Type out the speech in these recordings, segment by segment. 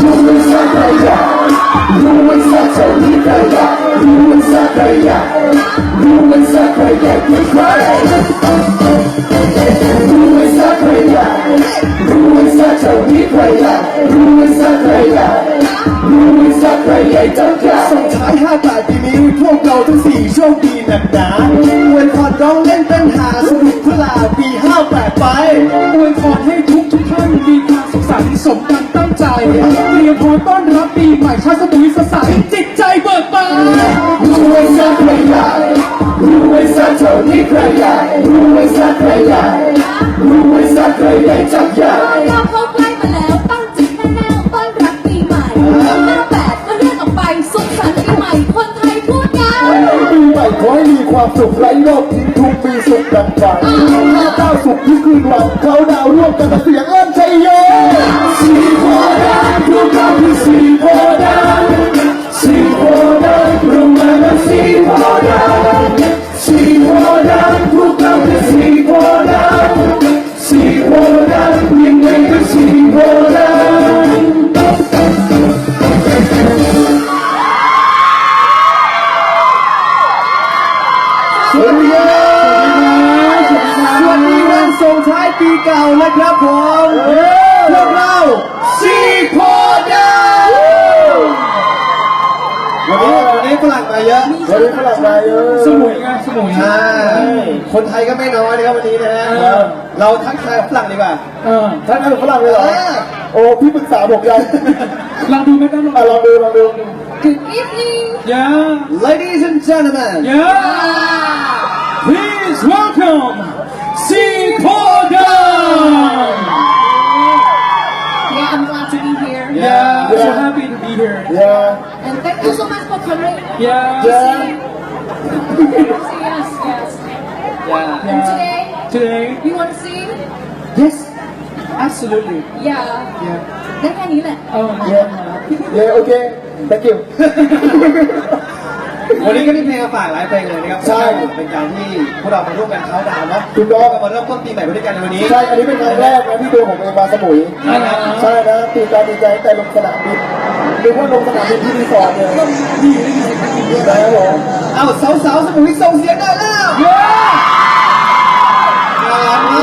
รู้ไว้สักใท่าที่ใครอยากรู้ไว้สักใครอยากรู้ไว้สักใครอยากเป็นใครรู้ไว้สักใครอยากรู้ไว้สักเท่าที่ใครอยากรู้ไว้สักใครวยากจะกล้าส่งท้ายห้าแปดปีนี้พวกเราทั้งสี่โชคดีหนักหนาอวยพรร้องเล่นเต้นหาสนุกพลาปีห้าแปดไปอวยพรให้ทุกทุกท่านมีความสุขสันต์สมดังตั้งใจเตรียมพร้อมต้อนรับปีใหม่ชาติสมุยสดใสจิตใจเบิกบานรว้สักใครอยากรู้ไว้สักเท่าที่ใครอยากรู้ไว้สักใครอยากรู้ไว้สักใครอยากจะอยากเราเข้าใกล้มาแล้วตั้งจิตแน่วต้อนรับปีใหม่ ความสุขไร้โรคทิ้งทุกปีสุขดังฝันห้าเก้าสุขที่คืนวันเขาดาวร่วมกันเสียงเอิ้นชัยโยสีโพธิ์ดำพวกเราคือสีโพธิ์ด สวัสดีครับสวัสดีวันส่งท้ายปีเก่านะครับผมพวกเราสีโพธิ์ดำวันนี้วันนี้ฝรั่งมาเยอะวันนี้ฝรั่งมาเยอะสมุยไงสมุยใช่คนไทยก็ไม่น้อยนะครับวันนี้นะฮะเราทักทายฝรั่งดีกว่าทักทายฝรั่งเลยเหรอ โอ้พี่ปรึกษาผมยัง ลองดูไหมครับลอง อ่ะลองดูลองดู Good evening ยา Ladies and gentlemen ยา please welcome ซีโพดาม Yeah I'm glad to be here yeah so happy to be here yeah and thank you so much for coming yeah yeah yes yes yeah and today today you want to sing yes absolutely yeah yeah ได้แค่นี้แหละ oh yeah yeah okay thank you วันนี้ก็มีเพลงมาฝากหลายเพลงเลยนะครับใช่เป็นการที่พวกเรามาร่วมกันเขาน์ดาวน์เนาะคุณน้องก็มาเริ่มต้นปีใหม่ไปด้วยกันในวันนี้ ใช่ อันนี้เป็นครั้งแรกนะที่ตัวผมเองมาสมุยใช่ครับใช่นะตื่นตาดีใจแต่ลงสนามบินหรือว่าลงสนามบินที่รีสอร์ทเลยนะครับผม เอาสาวๆสมุยส่งเสียงหน่อยแล้ว ดี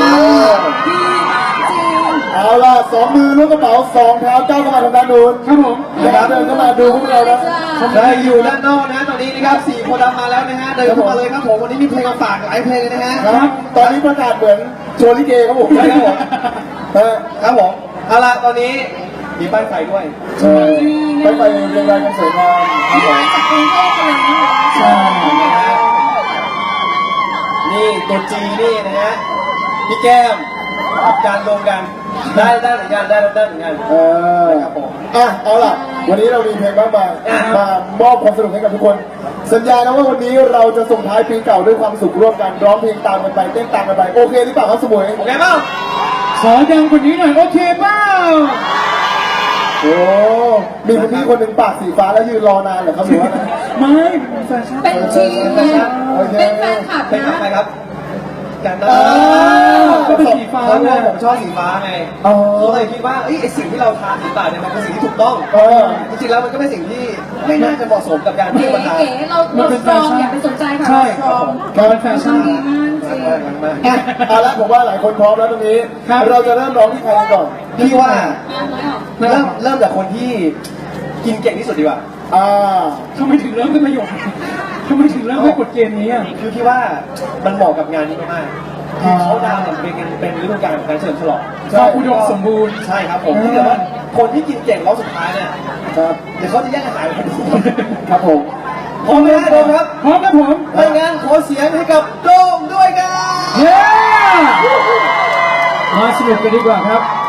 มากจริง เอาล่ะสองมือล้วงกระเป๋า สองเท้าก้าวเข้ามาทางด้านนู้นครับผมนะครับเดินเข้ามาดูพวกเรานะจ้าได้อยู่ด้านนอกนะตอนนี้นะครับสี่คนดำมาแล้วนะฮะเดินเข้ามาเลยครับผมวันนี้มีเพลงมาฝากหลายเพลงเลยนะฮะครับ ตอนนี้ประกาศเหมือนโชว์ลิเกครับผมใช่ครับผมครับผมเอาล่ะตอนนี้มีป้ายไฟด้วยป้ายไฟเรียงรายกันสวยงามครับผมจากกรุงเทพเลยนะคะใช่นะฮะนี่ตัวจีนี่นะฮะพี่แก้ม การรวมกัน ได้ได้เหมือนกันได้ได้เหมือนกันเออครับผมอะเอาล่ะ วันนี้เรามีเพลงมากมายมามอบความสนุกให้กับทุกคน สัญญานะว่าวันนี้เราจะส่งท้ายปีเก่าด้วยความสุขร่วมกันร้องเพลงตามกันไปเต้นตามกันไปโอเคหรือเปล่าครับสมุยโอเคเปล่าขอดังกว่านี้หน่อยโอเคเปล่าโอ้มีคุณพี่คนหนึ่งปากสีฟ้าแล้วยืนรอนานเหรอครับหรือว่าไงไม่แฟชั่นเป็นทีมไงโอเคเป็นแฟนคลับเป็นนะใครครับกันอ่า ก็เป็นสีฟ้าเพราะไงว่าผมชอบสีฟ้าไงอ๋อเขาเลยคิดว่าเอ้ยไอสิ่งที่เราทานสีฟ้าเนี่ยมันเป็นสิ่งที่ถูกต้องเออ จริงๆแล้วมันก็เป็นสิ่งที่ไม่น่าจะเหมาะสมกับการเก๋ที่มาทานเก๋เราเราสตรองอย่าไปสนใจค่ะใช่เราสตรองการเป็นแฟชั่นดีมากจริงอะเอาละผมว่าหลายคนพร้อมแล้วตรงนี้ ครับ เราจะเริ่มร้องที่ใครกันก่อนพี่ว่าอ่านน้อยออกเริ่มเริ่มจากคนที่กินเก่งที่สุดดีกว่า อ่า ทำไมถึงเริ่มเป็นประโยคทำไมถึงเริ่มให้กฎเกณฑ์นี้อะ คือพี่ว่ามันเหมาะกับงานนี้มากๆคือ เขาดาวน์เนี่ยเป็นเป็นฤดูกาลของการเฉลิมฉลองความอุดมสมบูรณ์ ใช่ครับผมอืมที่เกิดว่าคนที่กินเก่งรอบสุดท้ายเนี่ยครับเดี๋ยวเขาจะแย่งอาหารกันครับผมพร้อมไหมฮะโดมครับพร้อมครับผมถ้างั้นขอเสียงให้กับโดมด้วยกันเย้มาสนุกกันดีกว่าครับ